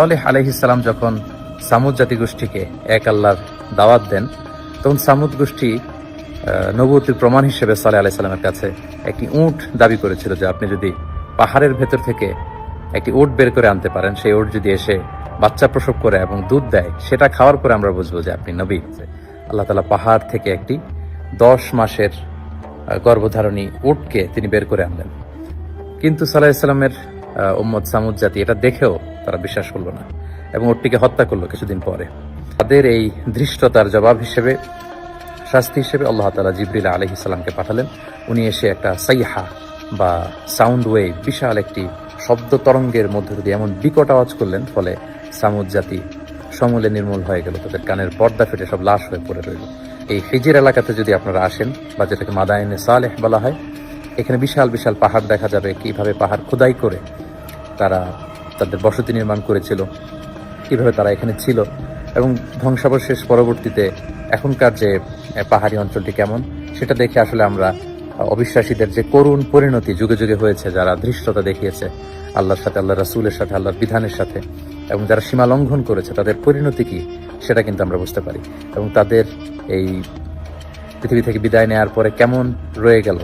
সালেহ আলহিসাল্লাম যখন সামুদ জাতিগোষ্ঠীকে এক আল্লাহর দাওয়াত দেন, তখন সামুদ গোষ্ঠী নবতির প্রমাণ হিসেবে সালে আলাহ সাল্লামের কাছে একটি উট দাবি করেছিল যে আপনি যদি পাহাড়ের ভেতর থেকে একটি উট বের করে আনতে পারেন, সেই উট যদি এসে বাচ্চা প্রসব করে এবং দুধ দেয়, সেটা খাওয়ার পরে আমরা বুঝব যে আপনি নবী। আল্লাহ তালা পাহাড় থেকে একটি দশ মাসের গর্ভধারণী উটকে তিনি বের করে আনলেন। কিন্তু সাল্লাহ ইসলামের উম্মদ সামুদ জাতি এটা দেখেও তারা বিশ্বাস করল না এবং ওরটিকে হত্যা করল কিছুদিন পরে। তাদের এই ধৃষ্টতার জবাব হিসেবে, শাস্তি হিসেবে আল্লাহ তালা জিবরিল আলহ ইসলামকে পাঠালেন। উনি এসে একটা সাইহা বা সাউন্ড ওয়েভ, বিশাল একটি শব্দ তরঙ্গের মধ্য দিয়ে এমন বিকট আওয়াজ করলেন, ফলে সামুদ জাতি সমূলে নির্মূল হয়ে গেল। তাদের কানের পর্দা ফেটে সব লাশ হয়ে পড়ে রইল। এই হিজির এলাকাতে যদি আপনারা আসেন, বা যেটাকে মাদায়নে সালেহ বলা হয়, এখানে বিশাল বিশাল পাহাড় দেখা যাবে কীভাবে পাহাড় খোদাই করে তারা তাদের বসতি নির্মাণ করেছিল, কীভাবে তারা এখানে ছিল, এবং ধ্বংসাবশেষ পরবর্তীতে এখনকার যে পাহাড়ি অঞ্চলটি কেমন, সেটা দেখে আসলে আমরা অবিশ্বাসীদের যে করুণ পরিণতি যুগে যুগে হয়েছে, যারা ধৃষ্টতা দেখিয়েছে, আল্লাহর সাথে আল্লাহ রাসূলের সাথে, আল্লাহর বিধানের সাথে, এবং যারা সীমা লঙ্ঘন করেছে, তাদের পরিণতি কি, সেটা কিন্তু আমরা বুঝতে পারি। এবং তাদের এই পৃথিবী থেকে বিদায় নেওয়ার পরে কেমন রয়ে গেল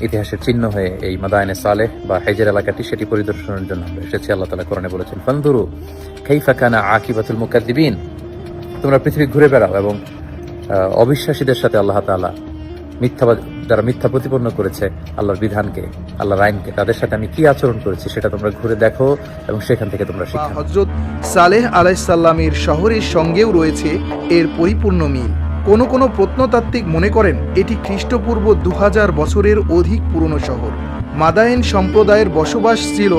ইতিহাসের চিহ্ন হয়ে এই মাদায়নে সালেহ বা হেজের এলাকাটি সেটি পরিদর্শনের জন্য আমরা এসেছি। আল্লাহ তালা কোরআনে বলেছেন ফান্দুরু খাইফাকানা আকিবাতুল মুকাদ্দিবিন তোমরা পৃথিবী ঘুরে বেড়াও এবং অবিশ্বাসীদের সাথে আল্লাহ তাআলা মিথ্যা যারা মিথ্যা প্রতিপন্ন করেছে আল্লাহর বিধানকে, আল্লাহর আইনকে, তাদের সাথে আমি কি আচরণ করেছি সেটা তোমরা ঘুরে দেখো এবং সেখান থেকে তোমরা শিখো। হজরত সালেহ আলাইসাল্লামের শহরের সঙ্গেও রয়েছে এর পরিপূর্ণ মিল। কোন কোন প্রত্নতাত্ত্বিক মনে করেন, এটি খ্রিস্টপূর্ব দু হাজার বছরের অধিক পুরনো শহর। মাদায়েন সম্প্রদায়ের বসবাস ছিল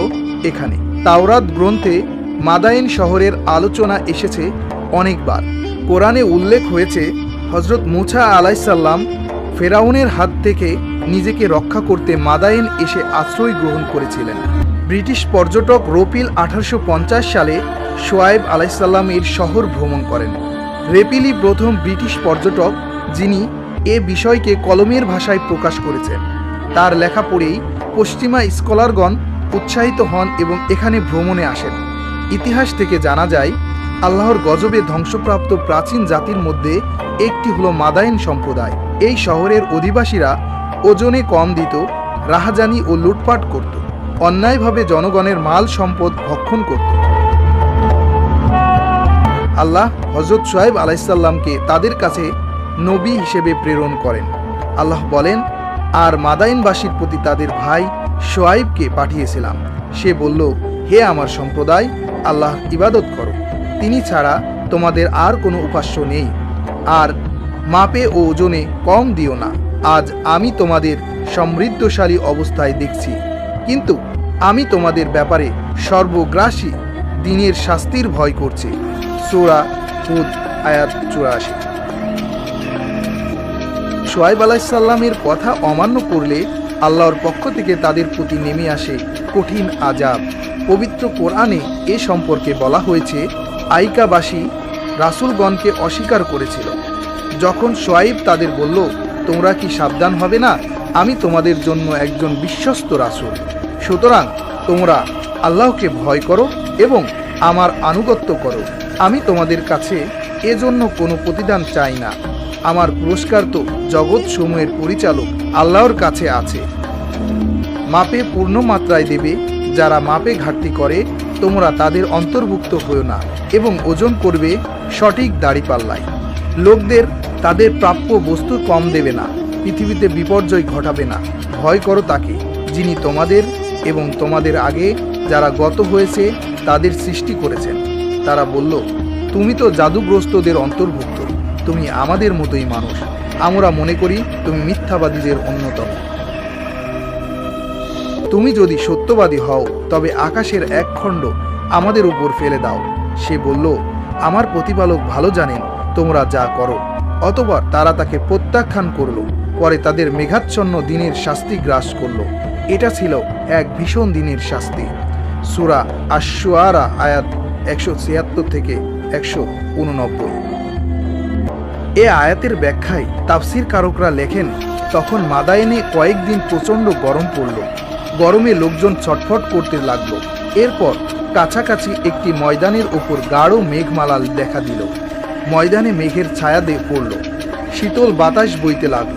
এখানে। তাওরাত গ্রন্থে মাদায়েন শহরের আলোচনা এসেছে অনেকবার। কোরআনে উল্লেখ হয়েছে হজরত মুছা আলাইসাল্লাম ফেরাউনের হাত থেকে নিজেকে রক্ষা করতে মাদায়েন এসে আশ্রয় গ্রহণ করেছিলেন। ব্রিটিশ পর্যটক রোপিল আঠারোশো পঞ্চাশ সালে সোয়াইব আলাইসাল্লাম এর শহর ভ্রমণ করেন। রেপিলি প্রথম ব্রিটিশ পর্যটক যিনি এ বিষয়কে কলমের ভাষায় প্রকাশ করেছেন। তার লেখা পড়েই পশ্চিমা স্কলারগণ উৎসাহিত হন এবং এখানে ভ্রমণে আসেন। ইতিহাস থেকে জানা যায়, আল্লাহর গজবে ধ্বংসপ্রাপ্ত প্রাচীন জাতির মধ্যে একটি হলো মাদায়েন সম্প্রদায়। এই শহরের অধিবাসীরা ওজনে কম দিত, রাহাজানি ও লুটপাট করত। অন্যায়ভাবে জনগণের মাল সম্পদ ভক্ষণ করত। আল্লাহ হজরত সোয়েব আলাইসাল্লামকে তাদের কাছে নবী হিসেবে প্রেরণ করেন। আল্লাহ বলেন, আর মাদাইনবাসীর প্রতি তাদের ভাই সোয়াইবকে পাঠিয়েছিলাম। সে বলল, হে আমার সম্প্রদায় আল্লাহ ইবাদত করো। তিনি ছাড়া তোমাদের আর কোনো উপাস্য নেই। আর মাপে ও ওজনে কম দিও না। আজ আমি তোমাদের সমৃদ্ধশালী অবস্থায় দেখছি। কিন্তু আমি তোমাদের ব্যাপারে সর্বগ্রাসী, দিনের শাস্তির ভয় করছি। সুরা হুদ আয়াত চুরাশি সোয়াইব আলাইসাল্লামের কথা অমান্য করলে আল্লাহর পক্ষ থেকে তাদের প্রতি নেমে আসে কঠিন আজাব পবিত্র কোরআনে এ সম্পর্কে বলা হয়েছে, আইকাবাসী রাসূলগণকে অস্বীকার করেছিল। যখন সোয়াইব তাদের বলল, তোমরা কি সাবধান হবে না? আমি তোমাদের জন্য একজন বিশ্বস্ত রাসূল। সুতরাং তোমরা আল্লাহকে ভয় করো এবং আমার আনুগত্য করো। আমি তোমাদের কাছে এজন্য কোনো প্রতিদান চাই না। আমার পুরস্কার তো জগৎ সমূহের পরিচালক আল্লাহর কাছে আছে। মাপে পূর্ণ মাত্রায় দেবে, যারা মাপে ঘাটতি করে, তোমরা তাদের অন্তর্ভুক্ত হও না এবং ওজন করবে সঠিক দাড়িপাল্লায়। লোকদের তাদের প্রাপ্য বস্তু কম দেবে না, পৃথিবীতে বিপর্যয় ঘটাবে না। ভয় করো তাকে, যিনি তোমাদের এবং তোমাদের আগে যারা গত হয়েছে, তাদের সৃষ্টি করেছেন। তারা বলল, তুমি তো জাদুগ্রস্তদের অন্তর্ভুক্ত। তুমি আমাদের মতোই মানুষ। আমরা মনে করি তুমি মিথ্যাবাদীদের অন্যতম। তুমি যদি সত্যবাদী হও, তবে আকাশের এক খণ্ড আমাদের উপর ফেলে দাও। সে বলল, আমার প্রতিপালক ভালো জানেন, তোমরা যা করো। অতপর তারা তাকে প্রত্যাখ্যান করল, পরে তাদের মেঘাচ্ছন্ন দিনের শাস্তি গ্রাস করল। এটা ছিল এক ভীষণ দিনের শাস্তি। সুরা আশুয়ারা আয়াত একশো ছিয়াত্তর থেকে একশো উননব্বই। এ আয়াতের ব্যাখ্যায় তাফসির কারকরা লেখেন, তখন মাদায়েনে কয়েকদিন প্রচণ্ড গরম পড়ল। গরমে লোকজন ছটফট করতে লাগল। এরপর কাছাকাছি একটি ময়দানের ওপর গাঢ় মেঘমালাল দেখা দিল। ময়দানে মেঘের ছায়া দিয়ে পড়ল। শীতল বাতাস বইতে লাগল।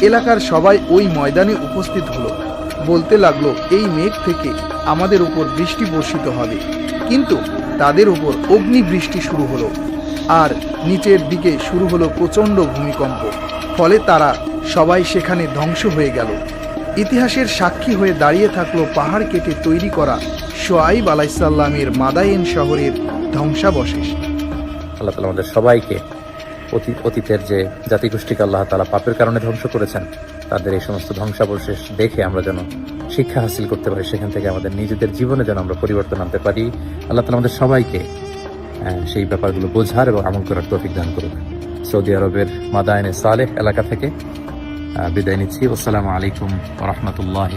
এলাকার সবাই ওই ময়দানে উপস্থিত হলো। বলতে লাগল, এই মেঘ থেকে আমাদের উপর বৃষ্টি বর্ষিত হবে। কিন্তু তাদের উপর অগ্নি বৃষ্টি শুরু হলো। আর নিচের দিকে শুরু হলো প্রচণ্ড ভূমিকম্প। ফলে তারা সবাই সেখানে ধ্বংস হয়ে গেল। ইতিহাসের সাক্ষী হয়ে দাঁড়িয়ে থাকল পাহাড় কেটে তৈরি করা সোয়াইব আলাইসাল্লামের মাদায়েন শহরের ধ্বংসাবশেষ। আল্লাহ তালা আমাদের সবাইকে অতীত অতীতের যে জাতিগোষ্ঠীকে আল্লাহ তালা পাপের কারণে ধ্বংস করেছেন, তাদের এই সমস্ত ধ্বংসাবশেষ দেখে আমরা যেন শিক্ষা হাসিল করতে পারি সেখান থেকে আমাদের নিজেদের জীবনে যেন আমরা পরিবর্তন আনতে পারি। আল্লাহ তালা আমাদের সবাইকে সেই ব্যাপারগুলো বোঝার এবং আমল করার তৌফিক দান করুক সৌদি আরবের মাদায়নে সালেহ এলাকা থেকে বিদায় নিচ্ছি। আসসালামু আলাইকুম রহমতুল্লাহ